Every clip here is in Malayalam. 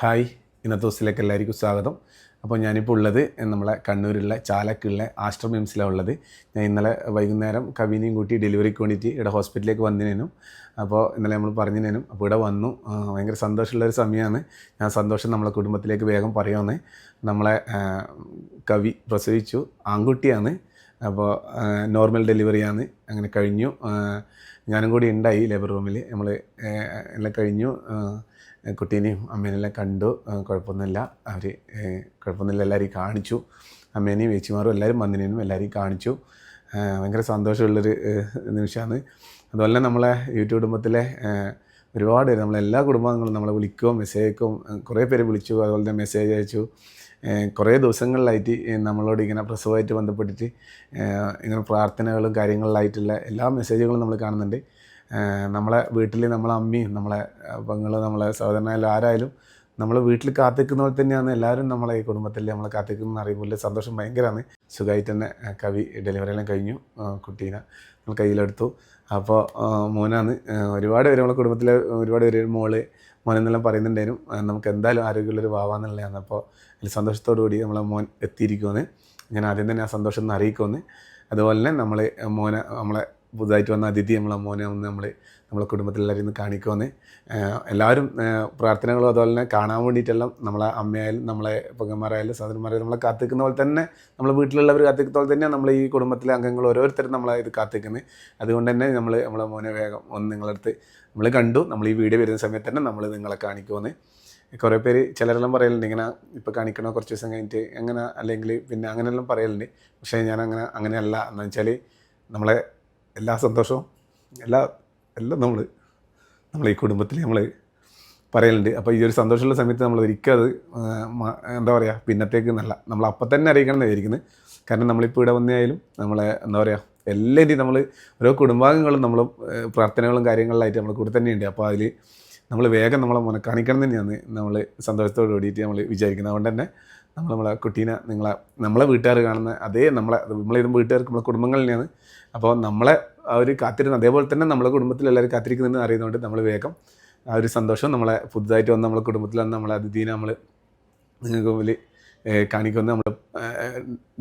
ഹായ് ഇന്നത്തെ ദിവസത്തിലേക്ക് എല്ലാവർക്കും സ്വാഗതം. അപ്പോൾ ഞാനിപ്പോൾ ഉള്ളത് നമ്മളെ കണ്ണൂരിലെ ചാലക്കുള്ള ആസ്ട്രം മിംസിലാണ് ഉള്ളത്. ഞാൻ ഇന്നലെ വൈകുന്നേരം കവിനെയും കൂട്ടി ഡെലിവറിക്ക് വേണ്ടിയിട്ട് ഇവിടെ ഹോസ്പിറ്റലിലേക്ക് വന്നതിനും അപ്പോൾ ഇന്നലെ നമ്മൾ പറഞ്ഞതിനും അപ്പോൾ ഇവിടെ വന്നു. ഭയങ്കര സന്തോഷമുള്ളൊരു സമയമാണ്. ഞാൻ സന്തോഷം നമ്മളെ കുടുംബത്തിലേക്ക് വേഗം പറയാമെന്ന് നമ്മളെ കവി പ്രസവിച്ചു. ആൺകുട്ടിയാണ്. അപ്പോൾ നോർമൽ ഡെലിവറിയാണ്. അങ്ങനെ കഴിഞ്ഞു. ഞാനും കൂടി ഉണ്ടായി ലേബർ റൂമിൽ. നമ്മൾ എല്ലാം കഴിഞ്ഞു. കുട്ടീനെയും അമ്മേനെല്ലാം കണ്ടു. കുഴപ്പമൊന്നുമില്ല. അവർ കുഴപ്പമൊന്നുമില്ല. എല്ലാവരെയും കാണിച്ചു. അമ്മേനെയും ചേച്ചിമാരും എല്ലാവരും മന്ദിനെയും എല്ലാവരെയും കാണിച്ചു. ഭയങ്കര സന്തോഷമുള്ളൊരു നിമിഷമാണ്. അതുപോലെ നമ്മളെ യൂട്യൂബ് കുടുംബത്തിലെ ഒരുപാട് പേര് നമ്മളെല്ലാ കുടുംബാംഗങ്ങളും നമ്മളെ വിളിക്കുകയും മെസ്സേജ് അയക്കും. കുറേ പേര് വിളിച്ചു. അതുപോലെ തന്നെ മെസ്സേജ് അയച്ചു. കുറേ ദിവസങ്ങളിലായിട്ട് നമ്മളോട് ഇങ്ങനെ പ്രസവമായിട്ട് ബന്ധപ്പെട്ടിട്ട് ഇങ്ങനെ പ്രാർത്ഥനകളും കാര്യങ്ങളിലായിട്ടുള്ള എല്ലാ മെസ്സേജുകളും നമ്മൾ കാണുന്നുണ്ട്. നമ്മളെ വീട്ടിൽ നമ്മളെ അമ്മയും നമ്മളെ പെങ്ങൾ നമ്മളെ സഹോദരനായാലും ആരായാലും നമ്മൾ വീട്ടിൽ കാത്തിക്കുന്ന പോലെ തന്നെയാണ് എല്ലാവരും നമ്മളെ ഈ കുടുംബത്തിൽ നമ്മളെ കാത്തിക്കുന്ന അറിയുമ്പോൾ സന്തോഷം ഭയങ്കരമാണ്. സുഖമായിട്ട് തന്നെ കവി ഡെലിവറി എല്ലാം കഴിഞ്ഞു കുട്ടീനെ നമ്മൾ കയ്യിലെടുത്തു. അപ്പോൾ മോനാണ് ഒരുപാട് പേര് നമ്മളെ കുടുംബത്തിലെ ഒരുപാട് പേര് മോൾ മോനെന്നെല്ലാം പറയുന്നുണ്ടായിരുന്നു. നമുക്ക് എന്തായാലും ആരോഗ്യമുള്ളൊരു വാവാന്നുള്ളതാണ് അപ്പോൾ അതിൽ സന്തോഷത്തോടു കൂടി നമ്മളെ മോൻ എത്തിയിരിക്കുമെന്ന് ഞാൻ ആദ്യം തന്നെ ആ സന്തോഷം ഒന്ന് അറിയിക്കുമെന്ന് അതുപോലെ തന്നെ നമ്മൾ മോനെ നമ്മളെ പുതുതായിട്ട് വന്ന അതിഥി നമ്മളെ മോനെ ഒന്ന് നമ്മൾ നമ്മളെ കുടുംബത്തിലെല്ലാവരും ഇന്ന് കാണിക്കുമെന്ന് എല്ലാവരും പ്രാർത്ഥനകളും അതുപോലെ തന്നെ കാണാൻ വേണ്ടിയിട്ടെല്ലാം നമ്മളെ അമ്മയായാലും നമ്മളെ പൊങ്ങന്മാരായാലും സഹോദരന്മാരായാലും നമ്മളെ കാത്തിക്കുന്ന പോലെ തന്നെ നമ്മളെ വീട്ടിലുള്ളവർ കാത്തിക്കുന്ന പോലെ തന്നെയാണ് നമ്മൾ ഈ കുടുംബത്തിലെ അംഗങ്ങൾ ഓരോരുത്തരും നമ്മളെ ഇത് കാത്തിക്കുന്നത് അതുകൊണ്ട് തന്നെ നമ്മൾ നമ്മളെ മോനെ വേഗം ഒന്ന് നിങ്ങളടുത്ത് നമ്മൾ കണ്ടു. നമ്മൾ ഈ വീഡിയോ വരുന്ന സമയത്ത് തന്നെ നമ്മൾ നിങ്ങളെ കാണിക്കുമെന്ന് കുറേ പേര് ചിലരെല്ലാം പറയലുണ്ട് ഇങ്ങനെ ഇപ്പോൾ കാണിക്കണോ? കുറച്ച് ദിവസം കഴിഞ്ഞിട്ട് അങ്ങനെ അല്ലെങ്കിൽ പിന്നെ അങ്ങനെയെല്ലാം പറയലുണ്ട്. പക്ഷേ ഞാൻ അങ്ങനെ അങ്ങനെയല്ല. എന്ന് വെച്ചാൽ നമ്മളെ എല്ലാ സന്തോഷവും എല്ലാ എല്ലാം നമ്മൾ നമ്മൾ ഈ കുടുംബത്തിൽ നമ്മൾ പറയലുണ്ട്. അപ്പോൾ ഈ ഒരു സന്തോഷമുള്ള സമയത്ത് നമ്മൾ ഒരിക്കലും അത് എന്താ പറയുക പിന്നത്തേക്ക് നല്ല നമ്മൾ അപ്പം തന്നെ അറിയിക്കണം എന്നായിരിക്കുന്നത് കാരണം നമ്മളിപ്പോൾ ഇവിടെ വന്നായാലും നമ്മളെ എന്താ പറയുക എല്ലാവരെയും നമ്മൾ ഓരോ കുടുംബാംഗങ്ങളും നമ്മൾ പ്രാർത്ഥനകളും കാര്യങ്ങളിലായിട്ട് നമ്മൾ കൂടെ തന്നെയുണ്ട്. അപ്പോൾ അതിൽ നമ്മൾ വേഗം നമ്മളെ മുന കാണിക്കണം തന്നെയാണ് നമ്മൾ സന്തോഷത്തോട് കൂടിയിട്ട് നമ്മൾ വിചാരിക്കുന്നത്. അതുകൊണ്ട് തന്നെ നമ്മൾ നമ്മളെ കുട്ടീനെ നിങ്ങളെ നമ്മളെ വീട്ടുകാർ കാണുന്ന അതേ നമ്മളെ നമ്മളിതും വീട്ടുകാർക്ക് നമ്മളെ കുടുംബങ്ങളിലാണ് അപ്പോൾ നമ്മളെ ഒരു കാത്തിരുന്ന് അതേപോലെ തന്നെ നമ്മളെ കുടുംബത്തിൽ എല്ലാവരും കാത്തിരിക്കുന്നതെന്ന് അറിയുന്നതുകൊണ്ട് നമ്മൾ വേഗം ആ ഒരു സന്തോഷം നമ്മളെ പുതുതായിട്ട് വന്ന നമ്മളെ കുടുംബത്തിൽ വന്ന നമ്മളെ അതിഥീനെ നമ്മൾ നിങ്ങൾക്ക് മുമ്പിൽ കാണിക്കുന്ന നമ്മൾ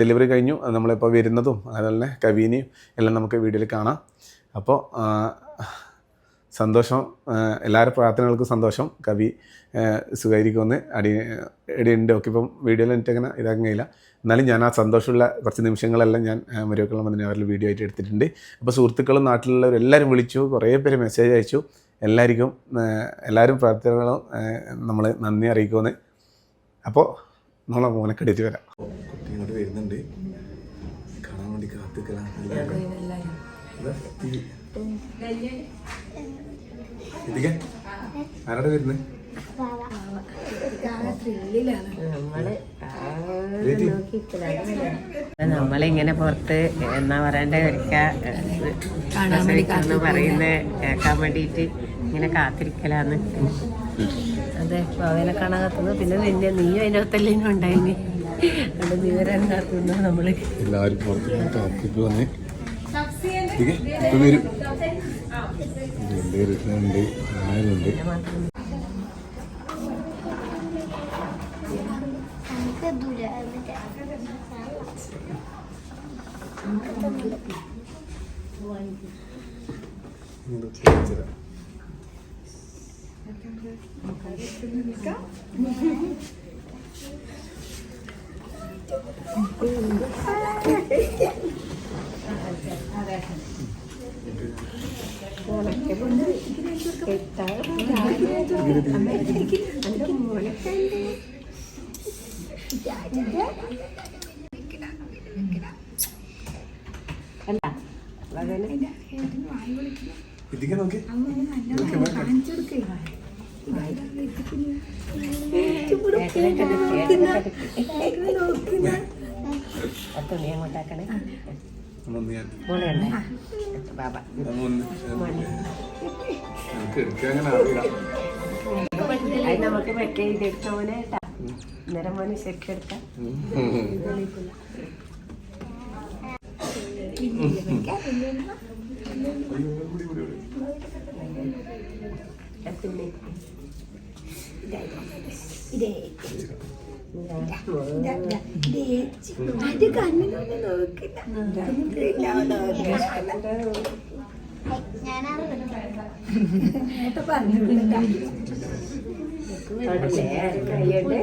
ഡെലിവറി കഴിഞ്ഞു. നമ്മളിപ്പോൾ വരുന്നതും അതുപോലെ തന്നെ കവീനെയും എല്ലാം നമുക്ക് വീഡിയോയിൽ കാണാം. അപ്പോൾ സന്തോഷം എല്ലാവരുടെ പ്രാർത്ഥനകൾക്കും സന്തോഷം. കവി സുഖായിരിക്കുമെന്ന് അടി ഇടിയുണ്ട് ഒക്കെ ഇപ്പം വീഡിയോയിൽ എനിക്ക് അങ്ങനെ ഇതാക്കാൻ കഴിയില്ല എന്നാലും ഞാൻ ആ സന്തോഷമുള്ള കുറച്ച് നിമിഷങ്ങളെല്ലാം ഞാൻ മരുവക്കളും വന്നതിന് അവരുടെ വീഡിയോ ആയിട്ട് എടുത്തിട്ടുണ്ട്. അപ്പോൾ സുഹൃത്തുക്കളും നാട്ടിലുള്ളവരും എല്ലാവരും വിളിച്ചു കുറേ പേര് മെസ്സേജ് അയച്ചു. എല്ലാവർക്കും എല്ലാവരും പ്രാർത്ഥനകളും നമ്മൾ നന്ദി അറിയിക്കുമെന്ന്. അപ്പോൾ നമ്മളെ മോനെ മോനക്കെടുത്ത് വരാം. കുട്ടി ഇങ്ങോട്ട് വരുന്നുണ്ട്. കാണാൻ വേണ്ടി കാത്തിക്കലാണ് ഇതിക്കെ ആരാടെ വരുന്നത് നമ്മളിങ്ങനെ പുറത്ത് എന്നാ പറയണ്ടേ ഒരിക്കൽ പറയുന്ന കേൾക്കാൻ വേണ്ടിയിട്ട് ഇങ്ങനെ കാത്തിരിക്കലാന്ന്. അതെ അവനെ കാണാത്തുന്നു പിന്നെ നിന്നെ നീയും അതിനകത്തല്ലേനും ഉണ്ടായിന്. അവിടെ നീ വരാൻ കാത്തുന്നു നമ്മൾ. എല്ലാവരും പുറത്ത് ഇതിക്കെ ഇപ്പം വരും ഉണ്ട് ആരുണ്ട് ഇതിക്കെ നോക്കി തുണി അങ്ങോട്ടാക്കണേ. നമുക്ക് മറ്റേ ഇതെടുത്ത കേട്ടാ നേരം മോനെ ശരിക്കും എടുക്കാം എത്തുണ്ണി അത് കണ്ണിനൊന്നും നോക്കില്ല തൊടല്ലേ കൈയ്യോണ്ട്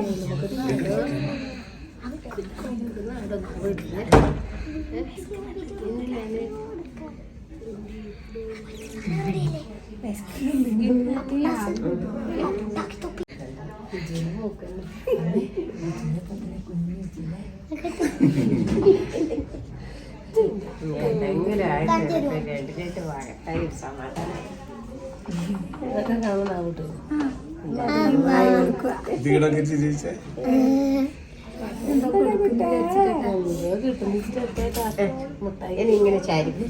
എന്തെങ്കിലും ആയിട്ട് ഇതിടൊക്കെ ചിരിച്ചേ ഇങ്ങനെ ചാരിക്കും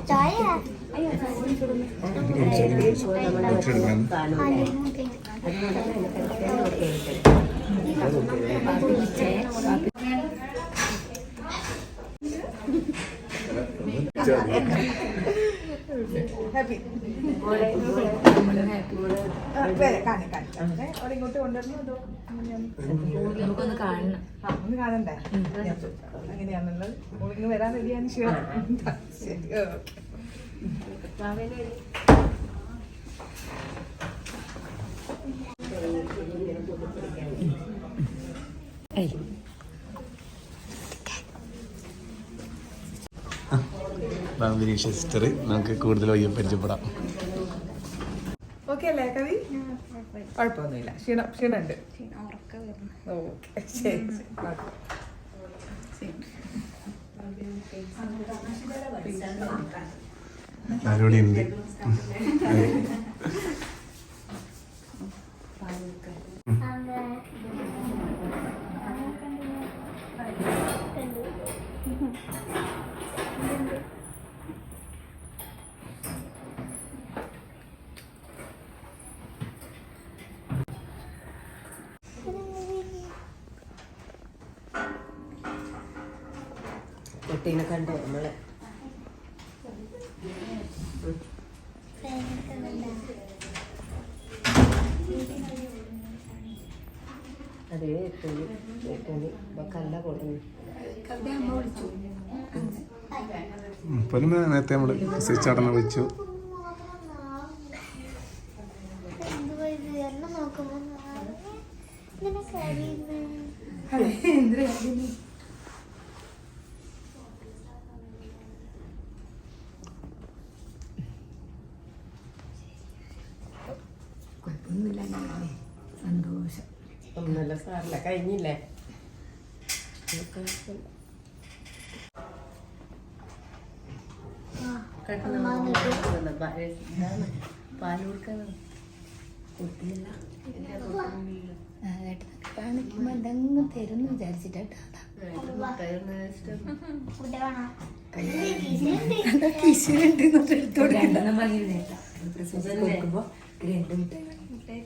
എടുക്കണം നമുക്കൊന്ന് കാണണം. ഒന്ന് കാണണ്ടേ അങ്ങനെയാണുള്ളത് മോളിങ് വരാൻ റെഡിയാണ് ശരി ഓക്കെ. ബാബുരീഷ സിസ്റ്റർ നമുക്ക് കൂടുതൽ വയ്യ പരിചയപ്പെടാം. ഓക്കെ അല്ലേ കവി? കുഴപ്പമൊന്നുമില്ല. ക്ഷീണം ക്ഷീണമുണ്ട്. ഓക്കെ ശരി. ആരോടെ ഉണ്ട് കുട്ടീനെ കണ്ടു നമ്മൾ. അതേ തുണി കല്ല കൊടുക്കുന്നു നേരത്തെ നമ്മൾ സ്വിച്ചാടന വിളിച്ചു. കുഴപ്പമൊന്നുമില്ല അങ്ങനെ സന്തോഷം ഒന്നല്ല സാറില്ല കഴിഞ്ഞില്ലേ? പാൽ കൊടുക്കാൻ കൊടുത്തില്ല. കാണിക്കുമ്പോ എന്തെങ്കിലും തരുന്നു വിചാരിച്ചിട്ടാ രണ്ടെണ്ണം വാങ്ങിയിരുന്നേട്ടാ കൊടുക്കുമ്പോ രണ്ട് മിഠായി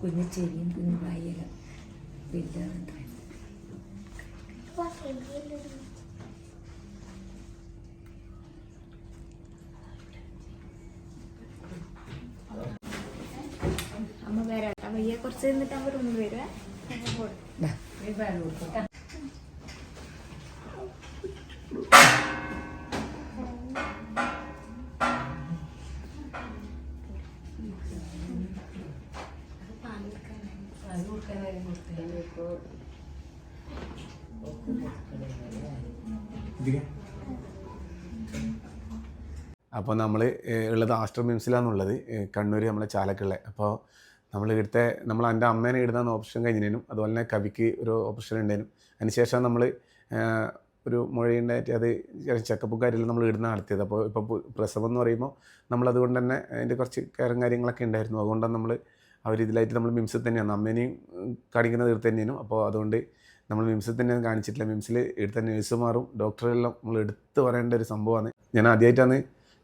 കുഞ്ഞു ചെരിയും കുഞ്ഞു വായലും വലുതാണ് അമ്മ വരാം. വയ്യ കുറച്ച് നിന്നിട്ട് അവർ ഒന്ന് വരുവേ. അപ്പോൾ നമ്മൾ ഉള്ളത് ആസ്റ്റർ മിംസിലാന്നുള്ളത്. കണ്ണൂർ നമ്മളെ ചാലക്കുള്ള. അപ്പോൾ നമ്മൾ ഇവിടുത്തെ നമ്മൾ എന്റെ അമ്മേനെ ഇടുന്ന ഓപ്ഷൻ കഴിഞ്ഞതിനും അതുപോലെ തന്നെ കവിക്ക് ഒരു ഓപ്ഷൻ ഉണ്ടായിരുന്നു. അതിനുശേഷം നമ്മൾ ഒരു മുഴയുണ്ടായിട്ട് അത് ചെക്കപ്പും കാര്യമെല്ലാം നമ്മൾ ഇടുന്ന നടത്തിയത്. അപ്പോൾ ഇപ്പോൾ പ്രസവം എന്ന് പറയുമ്പോൾ നമ്മളതുകൊണ്ട് തന്നെ അതിന്റെ കുറച്ച് കയറും കാര്യങ്ങളൊക്കെ ഉണ്ടായിരുന്നു. അതുകൊണ്ടാണ് നമ്മൾ അവർ ഇതിലായിട്ട് നമ്മൾ മിംസിൽ തന്നെയാണ്. അമ്മേനെയും കാണിക്കുന്നത് കാണിക്കുന്ന തീർത്ത് തന്നെയാണ്. അപ്പോൾ അതുകൊണ്ട് നമ്മൾ മിംസിൽ തന്നെ കാണിച്ചിട്ടില്ല മിംസിൽ എടുത്ത നേഴ്സുമാരും ഡോക്ടറെല്ലാം നമ്മൾ എടുത്തു പറയേണ്ട ഒരു സംഭവമാണ്. ഞാൻ ആദ്യമായിട്ടാണ്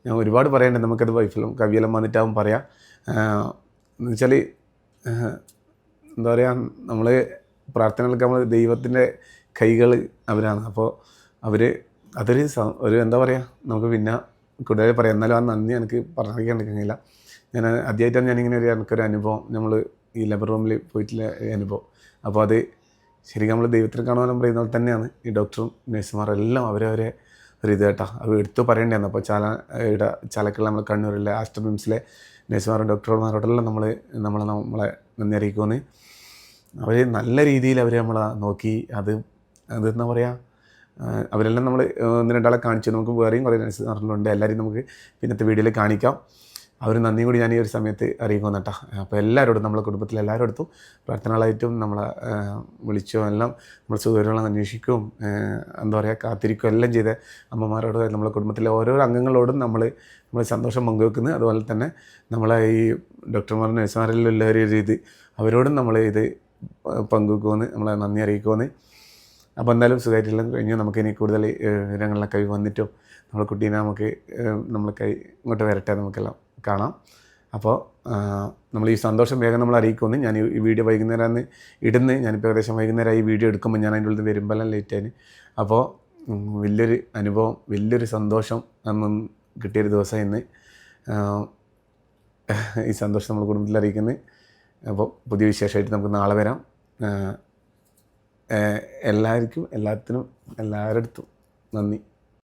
ഞാൻ ഒരുപാട് പറയേണ്ടത് നമുക്കത് വൈഫിലും കവിയെല്ലാം വന്നിട്ടാവും പറയാം. എന്ന് വെച്ചാൽ എന്താ പറയുക നമ്മൾ പ്രാർത്ഥനകൾക്ക് നമ്മൾ ദൈവത്തിന്റെ കൈകൾ അവരാണ്. അപ്പോൾ അവർ അതൊരു ഒരു എന്താ പറയുക നമുക്ക് പിന്നെ കൂടുതൽ പറയാം. എന്നാലും ആ നന്ദി എനിക്ക് പറഞ്ഞിരിക്കാൻ കഴിയില്ല ഞാൻ ആദ്യമായിട്ടാണ് ഞാനിങ്ങനെ ഒരു എനിക്കൊരു അനുഭവം. നമ്മൾ ഈ ലേബർ റൂമിൽ പോയിട്ടുള്ള അനുഭവം. അപ്പോൾ അത് ശരിക്കും നമ്മൾ ദൈവത്തിന് കാണുവാനും പറയുന്ന പോലെ തന്നെയാണ്. ഈ ഡോക്ടറും നഴ്സുമാരും എല്ലാം അവരവരെ കേട്ടോ. അത് എടുത്തു പറയേണ്ടതാണ് അപ്പോൾ ചാല ഇവിടെ ചാലക്കുള്ള നമ്മൾ കണ്ണൂരിലെ ആസ്റ്റർ മിംസിലെ നഴ്സുമാരും ഡോക്ടർമാരോടെല്ലാം നമ്മൾ നമ്മളെ നമ്മളെ നന്ദി അറിയിക്കുമെന്ന്. അവർ നല്ല രീതിയിൽ അവർ നമ്മളെ നോക്കി. അത് അത് എന്താ പറയുക അവരെല്ലാം നമ്മൾ ഒന്ന് രണ്ടാളെ കാണിച്ചു. നമുക്ക് വേറെയും കുറേ നഴ്സുമാരുണ്ട്. എല്ലാവരെയും നമുക്ക് പിന്നത്തെ വീഡിയോയിൽ കാണിക്കാം. അവർ നന്ദിയും കൂടി ഞാൻ ഈ ഒരു സമയത്ത് അറിയിക്കുന്നു കേട്ടോ അപ്പോൾ എല്ലാവരോടും നമ്മളെ കുടുംബത്തിലെ എല്ലാവരോടും പ്രാർത്ഥനകളായിട്ടും നമ്മളെ വിളിച്ചോ എല്ലാം നമ്മൾ സുഖവിവരങ്ങൾ അന്വേഷിക്കുകയും ആഹ് എന്താ പറയുക കാത്തിരിക്കുകയും എല്ലാം ചെയ്ത അമ്മമാരോട് നമ്മളെ കുടുംബത്തിലെ ഓരോ അംഗങ്ങളോടും നമ്മൾ നമ്മൾ സന്തോഷം പങ്കുവെക്കുന്നത് അതുപോലെ തന്നെ നമ്മളെ ഈ ഡോക്ടർമാർ നഴ്സുമാരിലുള്ള ഒരു ഇത് അവരോടും നമ്മൾ ഇത് പങ്കുവെക്കുമെന്ന് നമ്മളെ നന്ദി അറിയിക്കുമെന്ന്. അപ്പോൾ എന്തായാലും സുഖമായിട്ടെല്ലാം കഴിഞ്ഞ്. നമുക്ക് ഇനി കൂടുതൽ വിവരങ്ങളിലൊക്കെ വന്നിട്ടും നമ്മളെ കുട്ടീനെ നമുക്ക് നമ്മളെ കൈ ഇങ്ങോട്ട് വരട്ടെ നമുക്കെല്ലാം. കാണാം. അപ്പോൾ നമ്മൾ ഈ സന്തോഷം വേഗം നമ്മൾ അറിയിക്കുമെന്ന് ഞാൻ ഈ വീഡിയോ വൈകുന്നേരം ഇടുന്ന് ഞാനിപ്പോൾ ഏകദേശം വൈകുന്നേരം ഈ വീഡിയോ എടുക്കുമ്പോൾ ഞാൻ അതിന്റെ ഉള്ളിൽ വരുമ്പോഴെല്ലാം ലേറ്റ് ആയിന്. അപ്പോൾ വലിയൊരു അനുഭവം വലിയൊരു സന്തോഷം അന്നും കിട്ടിയൊരു ദിവസം ഇന്ന്. ഈ സന്തോഷം നമ്മൾ കുടുംബത്തിൽ അറിയിക്കുന്നത് അപ്പോൾ പുതിയ വിശേഷമായിട്ട് നമുക്ക് നാളെ വരാം. എല്ലാവർക്കും എല്ലാത്തിനും എല്ലാവരുടെ അടുത്തും നന്ദി.